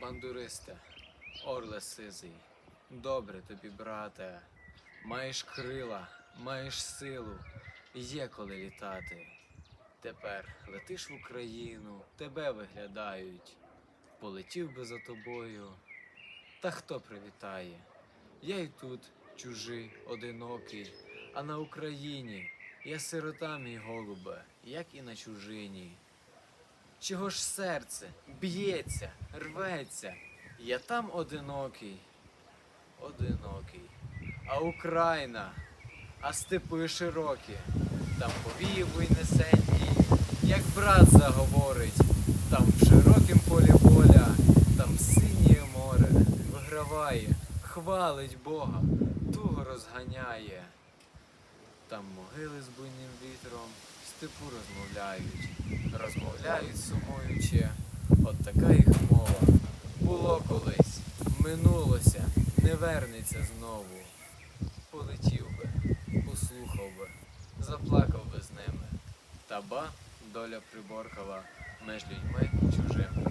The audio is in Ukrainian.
Бандуристе, орле сизий, добре тобі, брате, маєш крила, маєш силу, є коли літати. Тепер летиш в Україну, тебе виглядають, полетів би за тобою. Та хто привітає? Я й тут чужий, одинокий, а на Україні я сирота мій голубе, як і на чужині. Чого ж серце б'ється, рветься, я там одинокий, одинокий, а Україна, а степи широкі, там повії винесенні, як брат заговорить, там в широкім полі поля, там синє море виграває, хвалить Бога, туго розганяє. Там могили з буйним вітром в степу розмовляють, розмовляють сумуючи, от така їх мова. Було колись, минулося, не вернеться знову. Полетів би, послухав би, заплакав би з ними. Та ба, доля приборкала меж людьми чужими.